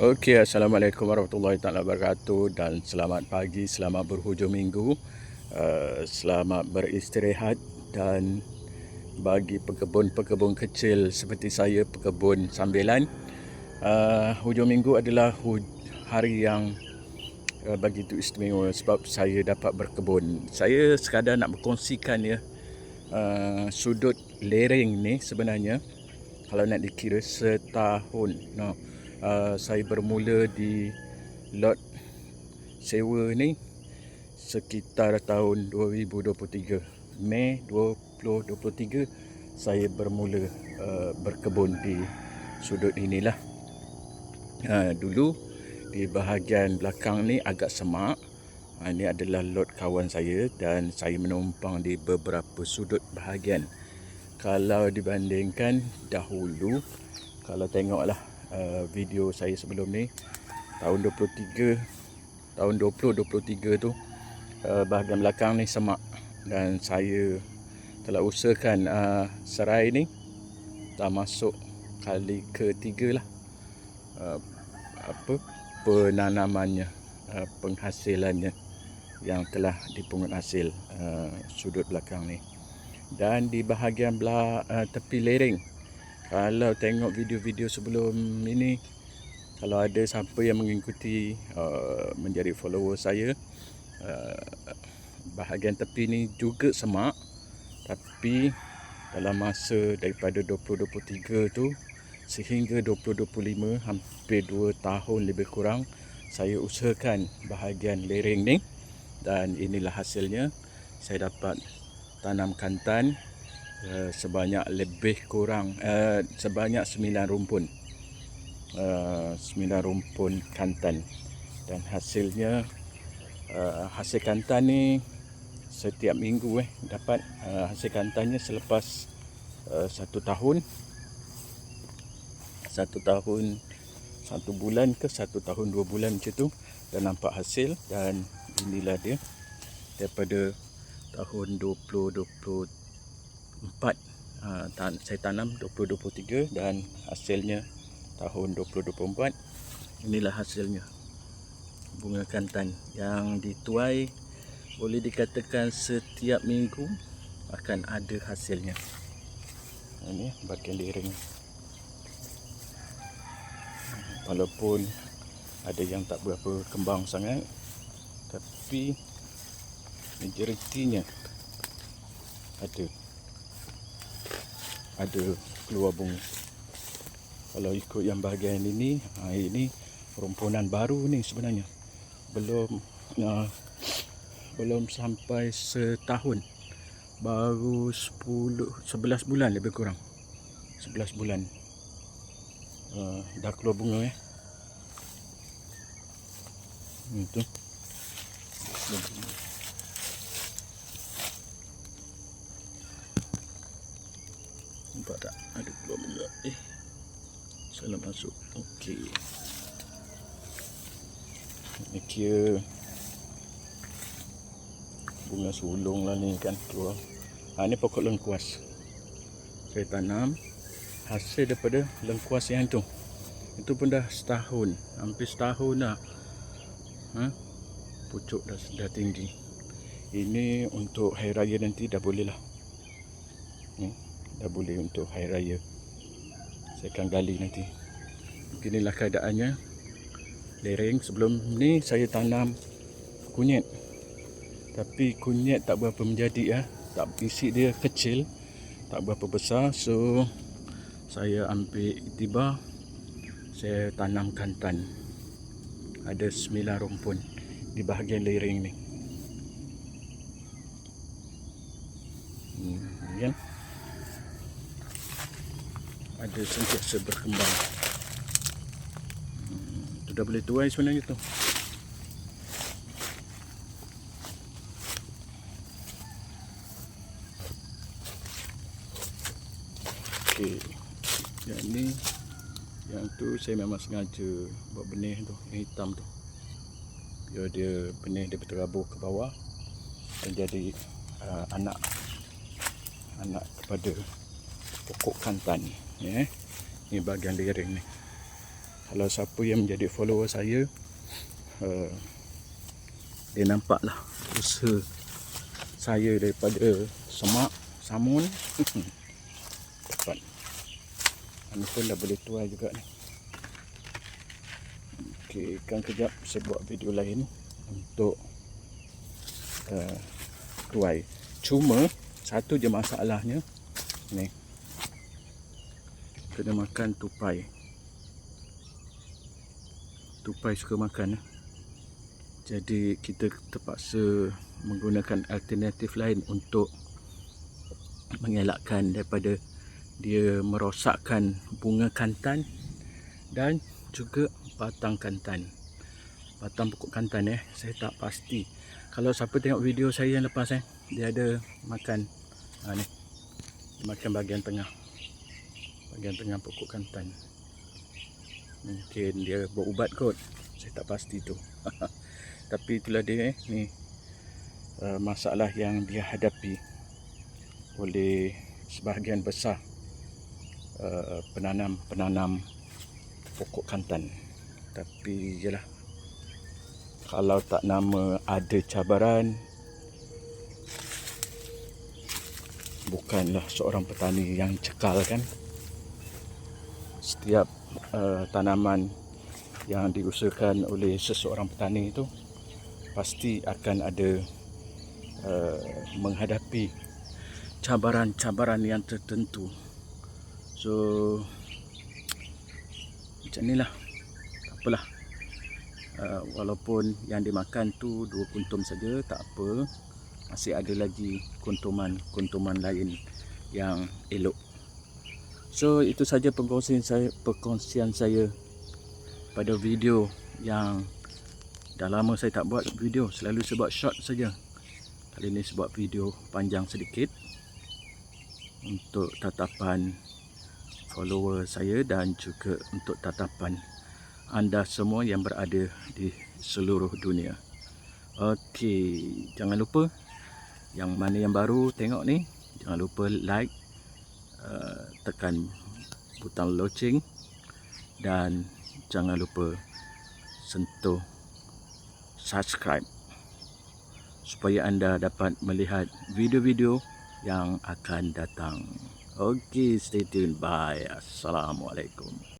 Okey, Assalamualaikum warahmatullahi taala wabarakatuh dan selamat pagi, selamat berhujung minggu. Uh, selamat beristirahat dan bagi pekebun-pekebun kecil seperti saya, pekebun sambilan, uh, hujung minggu adalah hari yang uh, begitu istimewa sebab saya dapat berkebun. Saya sekadar nak berkongsikan ya uh, sudut lereng ni sebenarnya kalau nak dikira setahun. No uh, saya bermula di lot sewa ni sekitar tahun 2023 Mei 2023 saya bermula uh, berkebun di sudut inilah. Uh, dulu di bahagian belakang ni agak semak. Uh, ini adalah lot kawan saya dan saya menumpang di beberapa sudut bahagian. Kalau dibandingkan dahulu kalau tengoklah uh, video saya sebelum ni. Tahun 23 tahun 2023 tu uh, bahagian belakang ni semak. Dan saya telah usahakan uh, serai ni dah masuk kali ketiga lah. Uh, apa? Penanamannya uh, penghasilannya yang telah dipungut hasil uh, sudut belakang ni. Dan di bahagian belah uh, tepi lereng kalau tengok video-video sebelum ini kalau ada siapa yang mengikuti uh, menjadi follower saya uh, bahagian tepi ni juga semak. Tapi dalam masa daripada 2023 tu sehingga 2025 hampir 2 tahun lebih kurang saya usahakan bahagian lereng ni. Dan inilah hasilnya. Saya dapat tanam kantan uh, sebanyak lebih kurang uh, sebanyak 9 rumpun. Uh, 9 rumpun kantan. Dan hasilnya uh, hasil kantan ni setiap minggu eh dapat uh, hasil kantannya selepas uh, satu tahun. Satu tahun satu bulan ke satu tahun dua bulan macam tu dah nampak hasil dan inilah dia. Daripada tahun 2024 uh, saya tanam 2023 dan hasilnya tahun 2024 inilah hasilnya. Bunga kantan yang dituai boleh dikatakan setiap minggu akan ada hasilnya. Ini bagian lereng walaupun ada yang tak berapa kembang sangat tapi majoritinya ada ada keluar bunga. Kalau ikut yang bahagian ini ha, ini rumpunan baru ni sebenarnya. Belum uh, belum sampai setahun. Baru 10 11 bulan lebih kurang. 11 bulan. Uh, dah keluar bunga eh. Itu nampak tak? Ada keluar bunga eh salah masuk. Okey. Ni kira bunga sulung lah ni kan keluar. Ha, ni pokok lengkuas. Saya tanam hasil daripada lengkuas yang tu. Itu pun dah setahun hampir setahun dah. Ha? pucuk dah, dah tinggi. Ini untuk hari raya nanti dah boleh lah. Hmm? Dah boleh untuk hari raya. Saya akan gali nanti. Beginilah keadaannya. Lereng sebelum ni saya tanam kunyit. Tapi kunyit tak berapa menjadi ya. Tak isi dia kecil tak berapa besar. So saya ambil tiba saya tanam kantan. Ada 9 rumpun di bahagian lereng ni. Hmm, kan ada sentiasa berkembang hmm, tu dah boleh tuai sebenarnya tu Okey. Yang ni yang tu saya memang sengaja buat benih tu yang hitam tu. Biar dia benih dia berterabur ke bawah dan jadi uh, anak anak kepada pokok kantan ni. Ya. Ni bahagian lereng ni. kalau siapa yang menjadi follower saya uh, dia nampak lah usaha saya daripada semak samun dapat ini pun dah boleh tuai juga ni Okey, kan kejap saya buat video lain untuk uh, tuai cuma satu je masalahnya ni kena makan tupai. Tupai suka makan eh. jadi kita terpaksa menggunakan alternatif lain untuk mengelakkan daripada dia merosakkan bunga kantan dan juga batang kantan. Batang pokok kantan eh? Saya tak pasti. Kalau siapa tengok video saya yang lepas eh dia ada makan ha, ni makan bahagian tengah bahagian tengah pokok kantan. Mungkin dia buat ubat kot. Saya tak pasti tu. Tapi itulah dia eh. Ni uh, masalah yang dia hadapi oleh sebahagian besar uh, penanam-penanam pokok kantan. Tapi jelah kalau tak nama ada cabaran bukanlah seorang petani yang cekal kan setiap uh, tanaman yang diusahakan oleh seseorang petani itu pasti akan ada uh, menghadapi cabaran-cabaran yang tertentu. So macam inilah. Tak apalah. Uh, walaupun yang dimakan tu dua kuntum saja tak apa. Masih ada lagi kuntuman-kuntuman lain yang elok. So itu saja perkongsian saya perkongsian saya pada video yang dah lama saya tak buat video selalu saya buat short saja. Kali ini saya buat video panjang sedikit untuk tatapan follower saya dan juga untuk tatapan anda semua yang berada di seluruh dunia. Okey, jangan lupa yang mana yang baru tengok ni jangan lupa like Uh, tekan butang loceng dan jangan lupa sentuh subscribe supaya anda dapat melihat video-video yang akan datang. Okey, stay tune. Bye. Assalamualaikum.